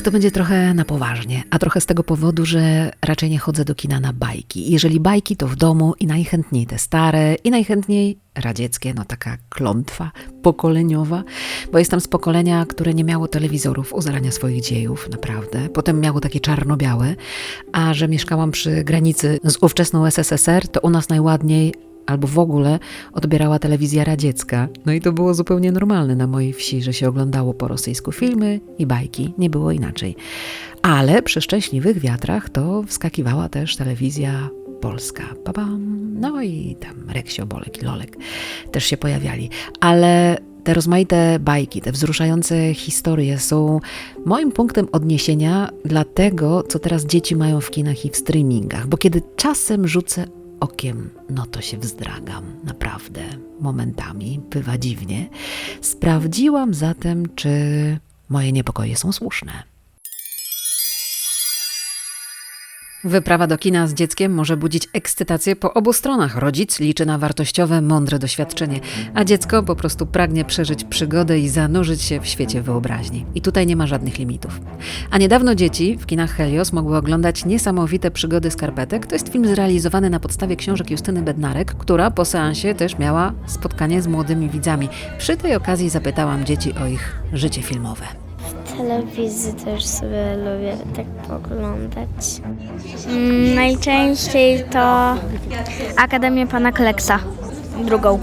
Ach, to będzie trochę na poważnie, a trochę z tego powodu, że raczej nie chodzę do kina na bajki. Jeżeli bajki, to w domu i najchętniej te stare, i najchętniej radzieckie, no taka klątwa pokoleniowa, bo jestem z pokolenia, które nie miało telewizorów u zarania swoich dziejów, naprawdę. Potem miało takie czarno-białe, a że mieszkałam przy granicy z ówczesną SSSR, to u nas najładniej albo w ogóle odbierała telewizja radziecka. No i to było zupełnie normalne na mojej wsi, że się oglądało po rosyjsku filmy i bajki. Nie było inaczej. Ale przy szczęśliwych wiatrach to wskakiwała też telewizja polska. Babam. No i tam Reksio, Bolek i Lolek też się pojawiali. Ale te rozmaite bajki, te wzruszające historie są moim punktem odniesienia dla tego, co teraz dzieci mają w kinach i w streamingach. Bo kiedy czasem rzucę okiem, no to się wzdragam, naprawdę. Momentami bywa dziwnie. Sprawdziłam zatem, czy moje niepokoje są słuszne. Wyprawa do kina z dzieckiem może budzić ekscytację po obu stronach. Rodzic liczy na wartościowe, mądre doświadczenie, a dziecko po prostu pragnie przeżyć przygodę i zanurzyć się w świecie wyobraźni. I tutaj nie ma żadnych limitów. A niedawno dzieci w kinach Helios mogły oglądać niesamowite przygody skarpetek. To jest film zrealizowany na podstawie książek Justyny Bednarek, która po seansie też miała spotkanie z młodymi widzami. Przy tej okazji zapytałam dzieci o ich życie filmowe. Telewizji też sobie lubię tak poglądać. Mm, najczęściej to Akademię Pana Kleksa, drugą.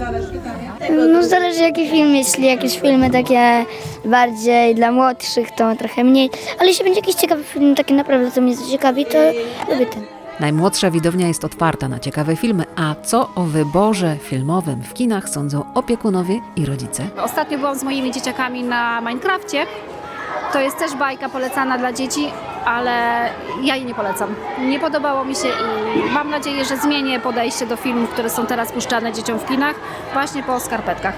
No zależy jaki film, jeśli jakieś filmy takie bardziej dla młodszych, to trochę mniej. Ale jeśli będzie jakiś ciekawy film, taki naprawdę co mnie zaciekawi, to lubię ten. Najmłodsza widownia jest otwarta na ciekawe filmy, a co o wyborze filmowym w kinach sądzą opiekunowie i rodzice? Ostatnio byłam z moimi dzieciakami na Minecrafcie. To jest też bajka polecana dla dzieci, ale ja jej nie polecam. Nie podobało mi się i mam nadzieję, że zmienię podejście do filmów, które są teraz puszczane dzieciom w kinach, właśnie po skarpetkach.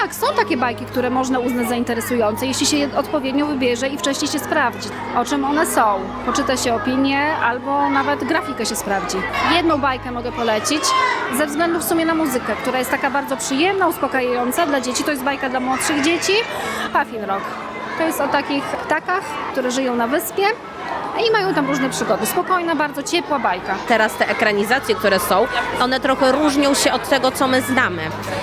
Tak, są takie bajki, które można uznać za interesujące, jeśli się je odpowiednio wybierze i wcześniej się sprawdzi, o czym one są. Poczyta się opinię albo nawet grafikę się sprawdzi. Jedną bajkę mogę polecić ze względu w sumie na muzykę, która jest taka bardzo przyjemna, uspokajająca dla dzieci. To jest bajka dla młodszych dzieci, Puffin Rock. To jest o takich ptakach, które żyją na wyspie i mają tam różne przygody. Spokojna, bardzo ciepła bajka. teraz te ekranizacje, które są, one trochę różnią się od tego, co my znamy.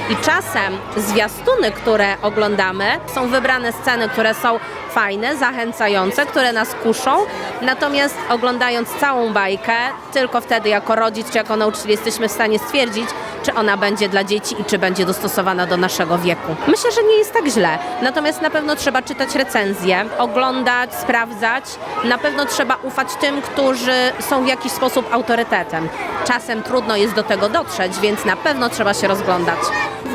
I czasem zwiastuny, które oglądamy, są wybrane sceny, które są fajne, zachęcające, które nas kuszą, natomiast oglądając całą bajkę, tylko wtedy jako rodzic czy jako nauczyciel jesteśmy w stanie stwierdzić, czy ona będzie dla dzieci i czy będzie dostosowana do naszego wieku. Myślę, że nie jest tak źle, natomiast na pewno trzeba czytać recenzje, oglądać, sprawdzać. Na pewno trzeba ufać tym, którzy są w jakiś sposób autorytetem. Czasem trudno jest do tego dotrzeć, więc na pewno trzeba się rozglądać.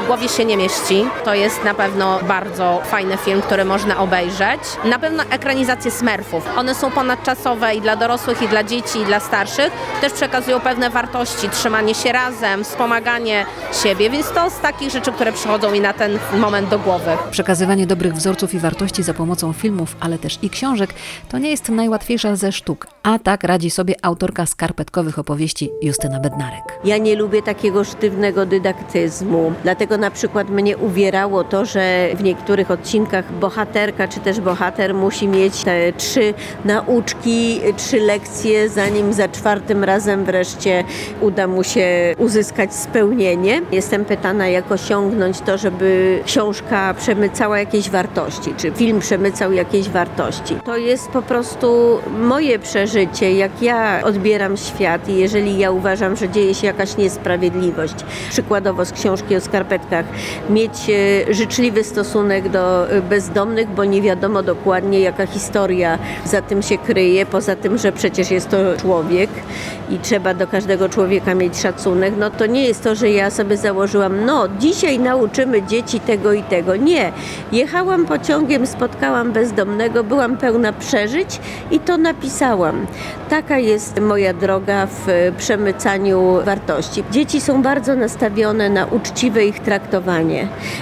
W głowie się nie mieści. To jest na pewno bardzo fajny film, który można obejrzeć. Na pewno ekranizacje Smurfów. One są ponadczasowe i dla dorosłych, i dla dzieci, i dla starszych. Też przekazują pewne wartości, trzymanie się razem, wspomaganie siebie, więc to z takich rzeczy, które przychodzą mi na ten moment do głowy. Przekazywanie dobrych wzorców i wartości za pomocą filmów, ale też i książek, to nie jest najłatwiejsza ze sztuk, a tak radzi sobie autorka skarpetkowych opowieści Justyna Bednarek. Ja nie lubię takiego sztywnego dydaktyzmu, dlatego na przykład mnie uwierało to, że w niektórych odcinkach bohaterka czy też bohater musi mieć te trzy nauczki, trzy lekcje, zanim za czwartym razem wreszcie uda mu się uzyskać spełnienie. Jestem pytana, jak osiągnąć to, żeby książka przemycała jakieś wartości, czy film przemycał jakieś wartości. To jest po prostu moje przeżycie, jak ja odbieram świat i jeżeli ja uważam, że dzieje się jakaś niesprawiedliwość, przykładowo z książki o mieć e, życzliwy stosunek do e, bezdomnych, bo nie wiadomo dokładnie jaka historia za tym się kryje, poza tym, że przecież jest to człowiek i trzeba do każdego człowieka mieć szacunek, no to nie jest to, że ja sobie założyłam, no dzisiaj nauczymy dzieci tego i tego. Nie. Jechałam pociągiem, spotkałam bezdomnego, byłam pełna przeżyć i to napisałam. Taka jest moja droga w e, przemycaniu wartości. Dzieci są bardzo nastawione na uczciwe ich traktowanie.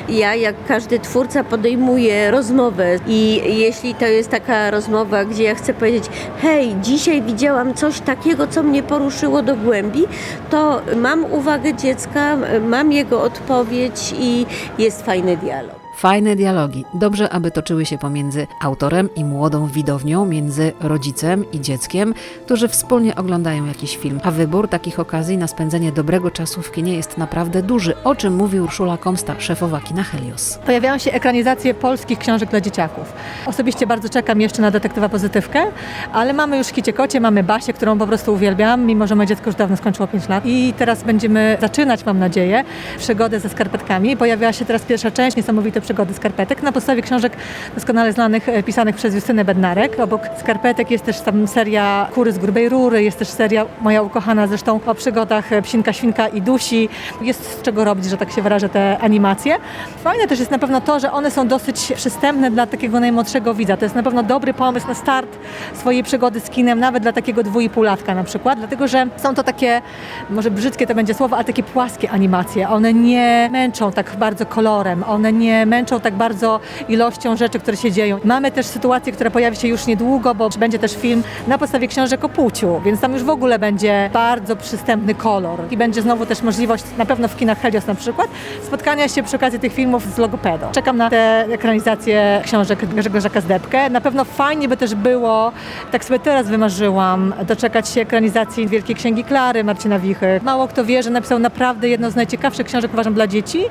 Ja, jak każdy twórca, podejmuję rozmowę i jeśli to jest taka rozmowa, gdzie ja chcę powiedzieć, hej, dzisiaj widziałam coś takiego, co mnie poruszyło do głębi, to mam uwagę dziecka, mam jego odpowiedź i jest fajny dialog. Fajne dialogi. Dobrze, aby toczyły się pomiędzy autorem i młodą widownią, między rodzicem i dzieckiem, którzy wspólnie oglądają jakiś film. A wybór takich okazji na spędzenie dobrego czasu w kinie jest naprawdę duży, o czym mówi Urszula Komsta, szefowa kina Helios. Pojawiają się ekranizacje polskich książek dla dzieciaków. Osobiście bardzo czekam jeszcze na detektywa pozytywkę, ale mamy już Kicie Kocie, mamy Basię, którą po prostu uwielbiam, mimo że moje dziecko już dawno skończyło 5 lat. I teraz będziemy zaczynać, mam nadzieję, przygodę ze skarpetkami. Pojawiła się teraz pierwsza część, niesamowite przygody skarpetek, na podstawie książek doskonale znanych, e, pisanych przez Justynę Bednarek. Obok skarpetek jest też tam seria Kury z grubej rury, jest też seria moja ukochana zresztą o przygodach e, Psinka, Świnka i Dusi. Jest z czego robić, że tak się wyrażę, te animacje. Fajne też jest na pewno to, że one są dosyć przystępne dla takiego najmłodszego widza. To jest na pewno dobry pomysł na start swojej przygody z kinem, nawet dla takiego dwuipółlatka na przykład, dlatego że są to takie, może brzydkie to będzie słowo, ale takie płaskie animacje. One nie męczą tak bardzo kolorem, one nie męczą tak bardzo ilością rzeczy, które się dzieją. Mamy też sytuację, która pojawi się już niedługo, bo będzie też film na podstawie książek o płciu, więc tam już w ogóle będzie bardzo przystępny kolor i będzie znowu też możliwość, na pewno w kinach Helios na przykład, spotkania się przy okazji tych filmów z logopedą. Czekam na te ekranizacje książek Grzegorza Kazdebkę. Na pewno fajnie by też było, tak sobie teraz wymarzyłam, doczekać się ekranizacji Wielkiej Księgi Klary Marcina Wichy. Mało kto wie, że napisał naprawdę jedną z najciekawszych książek, uważam, dla dzieci.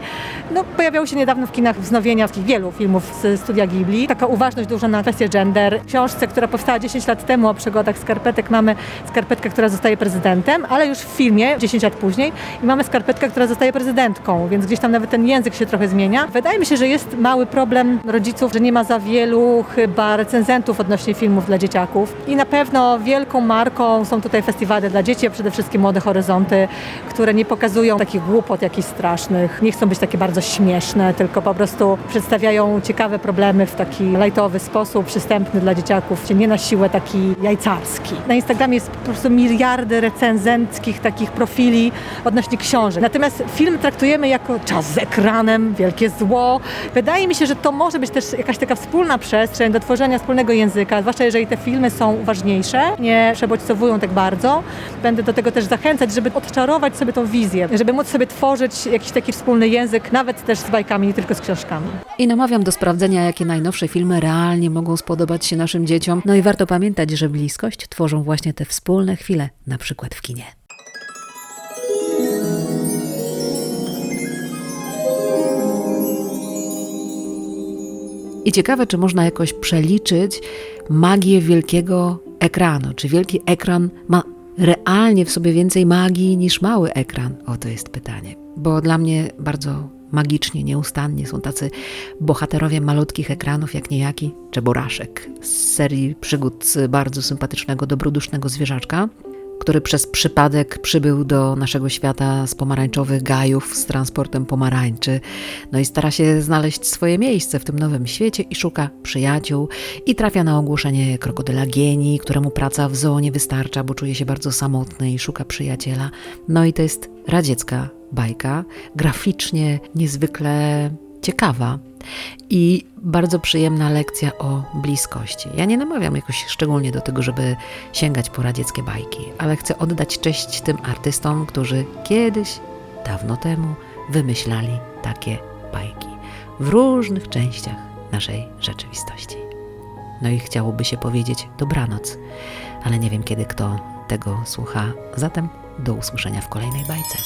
No, pojawiało się niedawno w kinach wznowienia wielu filmów z studia Ghibli. Taka uważność duża na kwestię gender. W książce, która powstała 10 lat temu o przygodach skarpetek, mamy skarpetkę, która zostaje prezydentem, ale już w filmie 10 lat później i mamy skarpetkę, która zostaje prezydentką, więc gdzieś tam nawet ten język się trochę zmienia. Wydaje mi się, że jest mały problem rodziców, że nie ma za wielu chyba recenzentów odnośnie filmów dla dzieciaków. I na pewno wielką marką są tutaj festiwale dla dzieci, a przede wszystkim Młode Horyzonty, które nie pokazują takich głupot jakichś strasznych, nie chcą być takie bardzo śmieszne, tylko po prostu przedstawiają ciekawe problemy w taki lajtowy sposób, przystępny dla dzieciaków, nie na siłę taki jajcarski. Na Instagramie jest po prostu miliardy recenzenckich takich profili odnośnie książek. Natomiast film traktujemy jako czas z ekranem, wielkie zło. Wydaje mi się, że to może być też jakaś taka wspólna przestrzeń do tworzenia wspólnego języka, zwłaszcza jeżeli te filmy są ważniejsze, nie przebodźcowują tak bardzo. Będę do tego też zachęcać, żeby odczarować sobie tą wizję, żeby móc sobie tworzyć jakiś taki wspólny język, nawet też z bajkami, nie tylko z książkami. I namawiam do sprawdzenia, jakie najnowsze filmy realnie mogą spodobać się naszym dzieciom. No i warto pamiętać, że bliskość tworzą właśnie te wspólne chwile, na przykład w kinie. I ciekawe, czy można jakoś przeliczyć magię wielkiego ekranu. Czy wielki ekran ma realnie w sobie więcej magii niż mały ekran? O, to jest pytanie. Bo dla mnie bardzo magicznie, nieustannie są tacy bohaterowie malutkich ekranów, jak niejaki Czeburaszek z serii przygód bardzo sympatycznego, dobrodusznego zwierzaczka, który przez przypadek przybył do naszego świata z pomarańczowych gajów z transportem pomarańczy. No i stara się znaleźć swoje miejsce w tym nowym świecie i szuka przyjaciół i trafia na ogłoszenie krokodyla Gieni, któremu praca w zoo nie wystarcza, bo czuje się bardzo samotny i szuka przyjaciela. No i to jest radziecka bajka, graficznie niezwykle ciekawa i bardzo przyjemna lekcja o bliskości. Ja nie namawiam jakoś szczególnie do tego, żeby sięgać po radzieckie bajki, ale chcę oddać cześć tym artystom, którzy kiedyś, dawno temu, wymyślali takie bajki w różnych częściach naszej rzeczywistości. No i chciałoby się powiedzieć dobranoc, ale nie wiem kiedy kto tego słucha. Zatem do usłyszenia w kolejnej bajce.